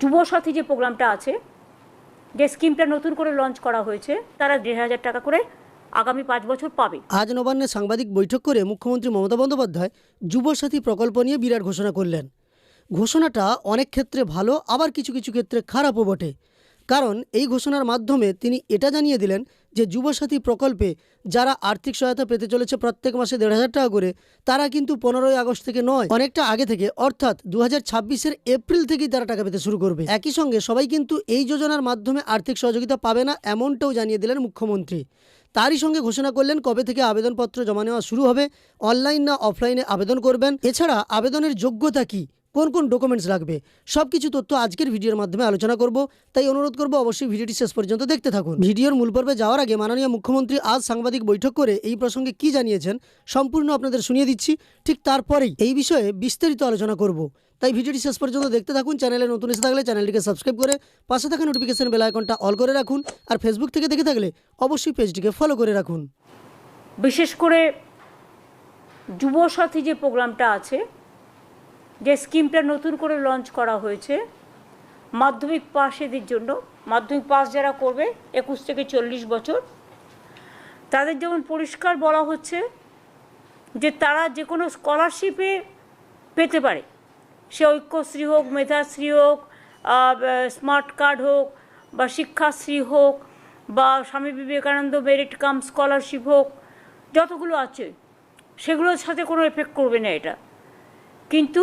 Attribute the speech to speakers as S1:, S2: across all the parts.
S1: যুবসাথী যে প্রোগ্রামটা আছে, যে স্কিমটা নতুন করে লঞ্চ করা হয়েছে, তারা দেড় হাজার টাকা করে আগামী পাঁচ বছর পাবে।
S2: আজ নবান্নে সাংবাদিক বৈঠক করে মুখ্যমন্ত্রী মমতা বন্দ্যোপাধ্যায় যুবসাথী প্রকল্প নিয়ে বিরাট ঘোষণা করলেন। ঘোষণাটা অনেক ক্ষেত্রে ভালো, আবার কিছু কিছু ক্ষেত্রে খারাপও বটে। কারণ এই ঘোষণার মাধ্যমে তিনি এটা জানিয়ে দিলেন যে যুবসাথী প্রকল্পে যারা আর্থিক সহায়তা পেতে চলেছে প্রত্যেক মাসে দেড় হাজার টাকা করে, তারা কিন্তু পনেরোই আগস্ট থেকে নয়, অনেকটা আগে থেকে, অর্থাৎ দু হাজার এপ্রিল থেকেই তারা টাকা পেতে শুরু করবে। একই সঙ্গে সবাই কিন্তু এই যোজনার মাধ্যমে আর্থিক সহযোগিতা পাবে না এমনটাও জানিয়ে দিলেন মুখ্যমন্ত্রী। তারই সঙ্গে ঘোষণা করলেন কবে থেকে আবেদনপত্র জমা নেওয়া শুরু হবে, অনলাইন না অফলাইনে আবেদন করবেন। এছাড়া আবেদনের যোগ্যতা কি? কোন কোন ডকুমেন্টস লাগবে? সব কিছু তথ্য আজকের ভিডিওর মাধ্যমে আলোচনা করব। তাই অনুরোধ করব অবশ্যই ভিডিওটি শেষ পর্যন্ত দেখতে থাকুন। ভিডিওর মূল পর্বে যাওয়ার আগে মাননীয় মুখ্যমন্ত্রী আজ সাংবাদিক বৈঠক করে এই প্রসঙ্গে কি জানিয়েছেন সম্পূর্ণ আপনাদের শুনিয়ে দিচ্ছি। ঠিক তারপরেই এই বিষয়ে বিস্তারিত আলোচনা করব। তাই ভিডিওটি শেষ পর্যন্ত দেখতে থাকুন। চ্যানেলে নতুন এসে থাকলে চ্যানেলটিকে সাবস্ক্রাইব করে পাশে থাকা নোটিফিকেশন বেল আইকনটা অল করে রাখুন। আর ফেসবুক থেকে দেখে থাকলে অবশ্যই পেজটিকে ফলো করে রাখুন।
S1: বিশেষ করে যুবসাথী যে প্রোগ্রামটা আছে যে স্কিমটা নতুন করে লঞ্চ করা হয়েছে, মাধ্যমিক পাশেদের জন্য। মাধ্যমিক পাস যারা করবে, একুশ থেকে চল্লিশ বছর, তাদের যেমন পরিষ্কার বলা হচ্ছে যে তারা যে কোনো স্কলারশিপে পেতে পারে। সে ঐক্যশ্রী হোক, মেধাশ্রী হোক স্মার্ট কার্ড হোক, বা শিক্ষাশ্রী হোক, বা Swami Vivekananda merit cum scholarship হোক, যতগুলো আছে, সেগুলোর সাথে কোনো এফেক্ট করবে না এটা। কিন্তু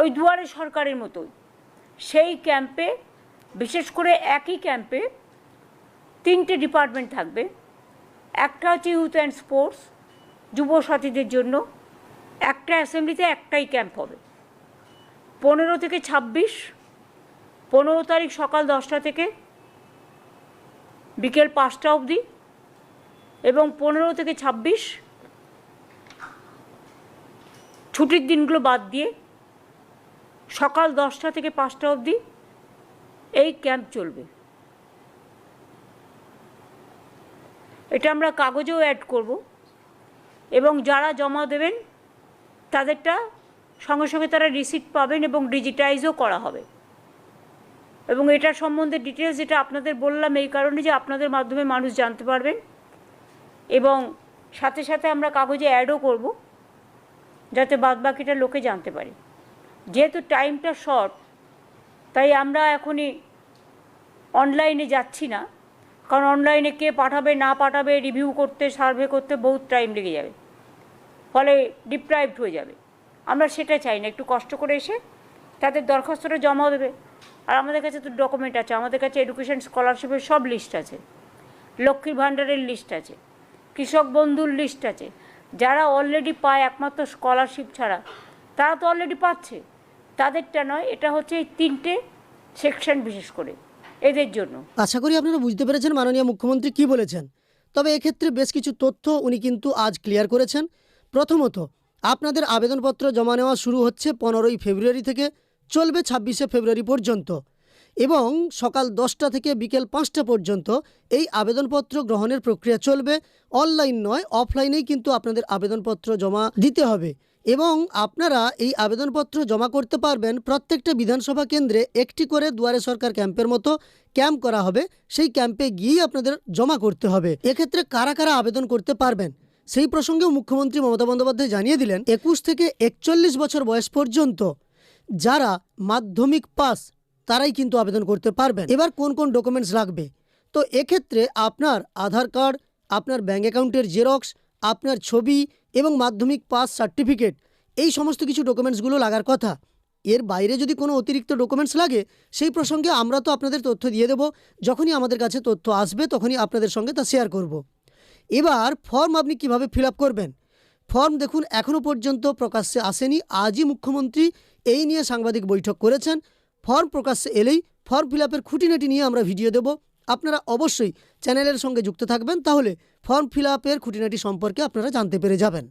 S1: ওই দুয়ারে সরকারের মতোই। সেই ক্যাম্পে, বিশেষ করে একই ক্যাম্পে তিনটে ডিপার্টমেন্ট থাকবে। একটা হচ্ছে ইউথ অ্যান্ড স্পোর্টস, যুব সাথীদের জন্য। একটা অ্যাসেম্বলিতে একটাই ক্যাম্প হবে। পনেরো থেকে ছাব্বিশ, পনেরো তারিখ সকাল দশটা থেকে বিকেল পাঁচটা অবধি এবং পনেরো থেকে ছাব্বিশ, ছুটির দিনগুলো বাদ দিয়ে সকাল দশটা থেকে পাঁচটা অবধি এই ক্যাম্প চলবে। এটা আমরা কাগজেও অ্যাড করব এবং যারা জমা দেবেন, তাদেরটা সঙ্গে সঙ্গে তারা রিসিপ্ট পাবেন এবং ডিজিটাইজও করা হবে। এবং এটা সম্বন্ধে ডিটেলস যেটা আপনাদের বললাম, এই কারণে যে আপনাদের মাধ্যমে মানুষ জানতে পারবেন। এবং সাথে সাথে আমরা কাগজে অ্যাডও করব, যাতে বাদবাকিটা লোকে জানতে পারে। যেহেতু টাইমটা শর্ট, তাই আমরা এখনই অনলাইনে যাচ্ছি না। কারণ অনলাইনে কে পাঠাবে, না পাঠাবে, রিভিউ করতে, সার্ভে করতে বহুত টাইম লেগে যাবে। ফলে ডিপ্রাইভড হয়ে যাবে। আমরা সেটা চাই না, একটু কষ্ট করে এসে তাদের দরখাস্তটা জমা দেবে। আর আমাদের কাছে তো ডকুমেন্ট আছে, আমাদের কাছে এডুকেশন স্কলারশিপের সব লিস্ট আছে। লক্ষ্মীর ভাণ্ডারের লিস্ট আছে, কৃষক বন্ধুর লিস্ট আছে। যারা অলরেডি পায় একমাত্র স্কলারশিপ ছাড়া, তারা তো অলরেডি পাচ্ছে। তাদেরটা নয়, এটা হচ্ছে এই তিনটে সেকশন বিশেষ করে, এদের জন্য।
S2: আশা করি আপনারা বুঝতে পেরেছেন মাননীয় মুখ্যমন্ত্রী কি বলেছেন। তবে এক্ষেত্রে বেশ কিছু তথ্য উনি কিন্তু আজ ক্লিয়ার করেছেন। প্রথমত, আপনাদের আবেদনপত্র জমা নেওয়া শুরু হচ্ছে পনেরোই ফেব্রুয়ারি থেকে, চলবে ছাব্বিশে ফেব্রুয়ারি পর্যন্ত। এবং সকাল দশটা থেকে বিকেল পাঁচটা পর্যন্ত এই আবেদনপত্র গ্রহণের প্রক্রিয়া চলবে। অনলাইন নয়, অফলাইনেই কিন্তু আপনাদের আবেদনপত্র জমা দিতে হবে। এবং আপনারা এই আবেদনপত্র জমা করতে পারবেন প্রত্যেকটা বিধানসভা কেন্দ্রে একটি করে দুয়ারে সরকার ক্যাম্পের মতো ক্যাম্প করা হবে। সেই ক্যাম্পে গিয়েই আপনাদের জমা করতে হবে। এক্ষেত্রে কারা কারা আবেদন করতে পারবেন? সেই প্রসঙ্গেও মুখ্যমন্ত্রী মমতা বন্দ্যোপাধ্যায় জানিয়ে দিলেন, একুশ থেকে একচল্লিশ বছর বয়স পর্যন্ত যারা মাধ্যমিক পাস, তারাই কিন্তু আবেদন করতে পারবেন। এবার কোন কোন ডকুমেন্টস লাগবে? তো এক্ষেত্রে আপনার আধার কার্ড, আপনার ব্যাঙ্ক অ্যাকাউন্টের জেরক্স, আপনার ছবি এবং মাধ্যমিক পাস সার্টিফিকেট, এই সমস্ত কিছু ডকুমেন্টসগুলো লাগার কথা। এর বাইরে যদি কোনো অতিরিক্ত ডকুমেন্টস লাগে, সেই প্রসঙ্গে আমরা তো আপনাদের তথ্য দিয়ে দেবো। যখনই আমাদের কাছে তথ্য আসবে, তখনই আপনাদের সঙ্গে তা শেয়ার করব। এবার ফর্ম আপনি কীভাবে ফিল করবেন? ফর্ম দেখুন এখনও পর্যন্ত প্রকাশ্যে আসেনি। আজই মুখ্যমন্ত্রী এই নিয়ে সাংবাদিক বৈঠক করেছেন। ফর্ম প্রকাশ্যে এলেই ফর্ম ফিল খুঁটিনাটি নিয়ে আমরা ভিডিও দেব। আপনারা অবশ্যই চ্যানেলের সঙ্গে যুক্ত থাকবেন, তাহলে ফর্ম ফিল আপের খুঁটিনাটি সম্পর্কে আপনারা জানতে পেরে যাবেন।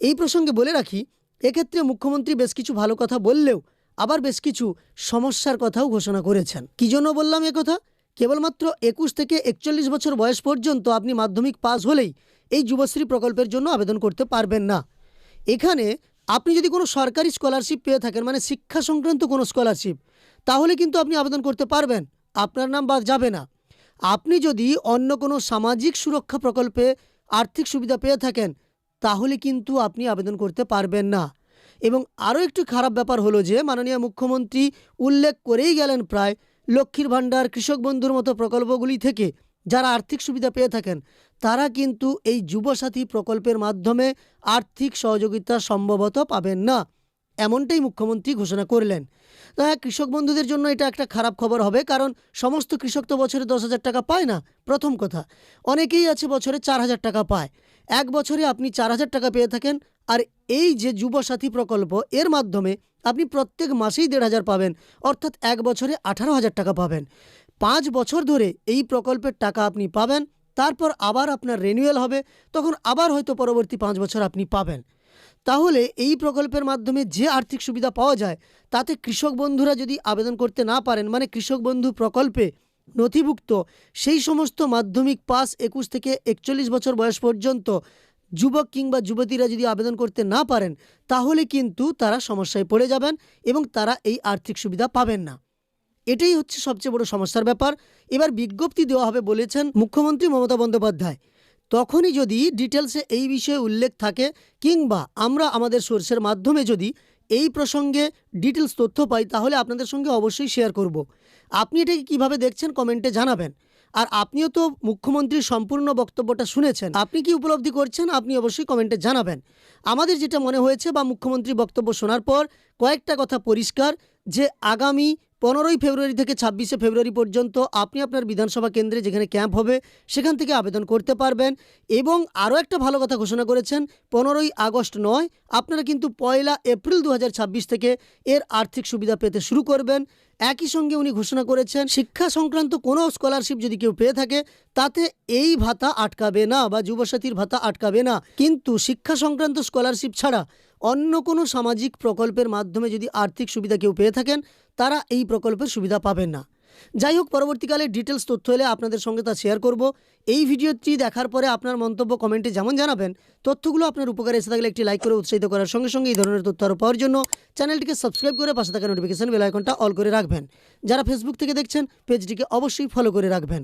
S2: এই প্রসঙ্গে বলে রাখি, এক্ষেত্রে মুখ্যমন্ত্রী বেশ কিছু ভালো কথা বললেও আবার বেশ কিছু সমস্যার কথাও ঘোষণা করেছেন। কী জন্য বললাম কথা? কেবলমাত্র একুশ থেকে একচল্লিশ বছর বয়স পর্যন্ত আপনি মাধ্যমিক পাস হলেই এই যুবশ্রী প্রকল্পের জন্য আবেদন করতে পারবেন না। এখানে আপনি যদি কোনো সরকারি স্কলারশিপ পেয়ে থাকেন মানে শিক্ষা সংক্রান্ত কোনো স্কলারশিপ তাহলে কিন্তু আপনি আবেদন করতে পারবেন। আপনার নাম বাদ যাবে না। আপনি যদি অন্য কোনো সামাজিক সুরক্ষা প্রকল্পে আর্থিক সুবিধা পেয়ে থাকেন, তাহলে কিন্তু আপনি আবেদন করতে পারবেন না। এবং আরও একটু খারাপ ব্যাপার হলো যে, মাননীয় মুখ্যমন্ত্রী উল্লেখ করেই গেলেন প্রায় লক্ষ্মীর ভাণ্ডার, কৃষক বন্ধুর মতো প্রকল্পগুলি থেকে। যারা আর্থিক সুবিধা পেয়ে থাকেন, তারা কিন্তু এই যুবসাথী প্রকল্পের মাধ্যমে আর্থিক সহযোগিতা সম্ভবত পাবেন না। এমনটাই মুখ্যমন্ত্রী ঘোষণা করলেন। তো হ্যাঁ কৃষক বন্ধুদের জন্য এটা একটা খারাপ খবর হবে, কারণ সমস্ত কৃষক তো বছরে দশ হাজার টাকা পায় না, প্রথম কথা। অনেকেই আছে বছরে চার হাজার টাকা পায়। এক বছরে আপনি চার হাজার টাকা পেয়ে থাকেন, আর এই যে যুবসাথী প্রকল্প, এর মাধ্যমে আপনি প্রত্যেক মাসেই দেড় হাজার পাবেন, অর্থাৎ এক বছরে আঠারো হাজার টাকা পাবেন। পাঁচ বছর ধরে এই প্রকল্পের টাকা আপনি পাবেন, তারপর আবার আপনার রেনিউয়াল হবে, তখন আবার হয়তো পরবর্তী পাঁচ বছর আপনি পাবেন। তাহলে এই প্রকল্পের মাধ্যমে যে আর্থিক সুবিধা পাওয়া যায়, তাতে কৃষক বন্ধুরা যদি আবেদন করতে না পারেন মানে কৃষক বন্ধু প্রকল্পে নথিভুক্ত, সেই সমস্ত মাধ্যমিক পাস একুশ থেকে একচল্লিশ বছর বয়স পর্যন্ত যুবক কিংবা যুবতীরা যদি আবেদন করতে না পারেন, তাহলে কিন্তু তারা সমস্যায় পড়ে যাবেন এবং তারা এই আর্থিক সুবিধা পাবেন না। এটাই হচ্ছে সবচেয়ে বড় সমস্যার ব্যাপার। এবার বিজ্ঞপ্তি দেওয়া হবে বলেছেন মুখ্যমন্ত্রী মমতা বন্দ্যোপাধ্যায়। তখনই যদি ডিটেলসে এই বিষয়ে উল্লেখ থাকে কিংবা আমরা আমাদের সোর্সের মাধ্যমে যদি এই প্রসঙ্গে ডিটেলস তথ্য পাই, তাহলে আপনাদের সঙ্গে অবশ্যই শেয়ার করব। আপনি এটাকে কীভাবে দেখছেন কমেন্টে জানাবেন। আর আপনিও তো মুখ্যমন্ত্রীর সম্পূর্ণ বক্তব্যটা শুনেছেন। আপনি কি উপলব্ধি করছেন, আপনি অবশ্যই কমেন্টে জানাবেন। আমাদের যেটা মনে হয়েছে বা মুখ্যমন্ত্রীর বক্তব্য শোনার পর কয়েকটা কথা পরিষ্কার যে আগামী পনেরোই ফেব্রুয়ারি থেকে ছাব্বিশে ফেব্রুয়ারি পর্যন্ত আপনি আপনার বিধানসভা কেন্দ্রে যেখানে ক্যাম্প হবে, সেখান থেকে আবেদন করতে পারবেন। এবং আরও একটা ভালো কথা ঘোষণা করেছেন, পনেরোই আগস্ট নয়, আপনারা কিন্তু পয়লা এপ্রিল দু হাজার ছাব্বিশ থেকে এর আর্থিক সুবিধা পেতে শুরু করবেন। একই সঙ্গে উনি ঘোষণা করেছেন, শিক্ষা সংক্রান্ত কোনো স্কলারশিপ যদি কেউ পেয়ে থাকে, তাতে এই ভাতা আটকাবে না বা যুবসাথীর ভাতা আটকাবে না। কিন্তু শিক্ষা সংক্রান্ত স্কলারশিপ ছাড়া অন্য কোনো সামাজিক প্রকল্পের মাধ্যমে যদি আর্থিক সুবিধা কেউ পেয়ে থাকেন তারা এই প্রকল্পের সুবিধা পাবেন না। যাই হোক, পরবর্তীকালে ডিটেলস তথ্য এলে আপনাদের সঙ্গে তা শেয়ার করব। এই ভিডিওটি দেখার পরে আপনার মন্তব্য কমেন্টে যেমন জানাবেন, তথ্যগুলো আপনার উপকারে এসে থাকলে একটি লাইক করে উৎসাহিত করার সঙ্গে সঙ্গে এই ধরনের তথ্য আরও পাওয়ার জন্য চ্যানেলটিকে সাবস্ক্রাইব করে পাশে থাকা নোটিফিকেশন বেল আইকনটা অল করে রাখবেন। যারা ফেসবুক থেকে দেখছেন পেজটিকে অবশ্যই ফলো করে রাখবেন।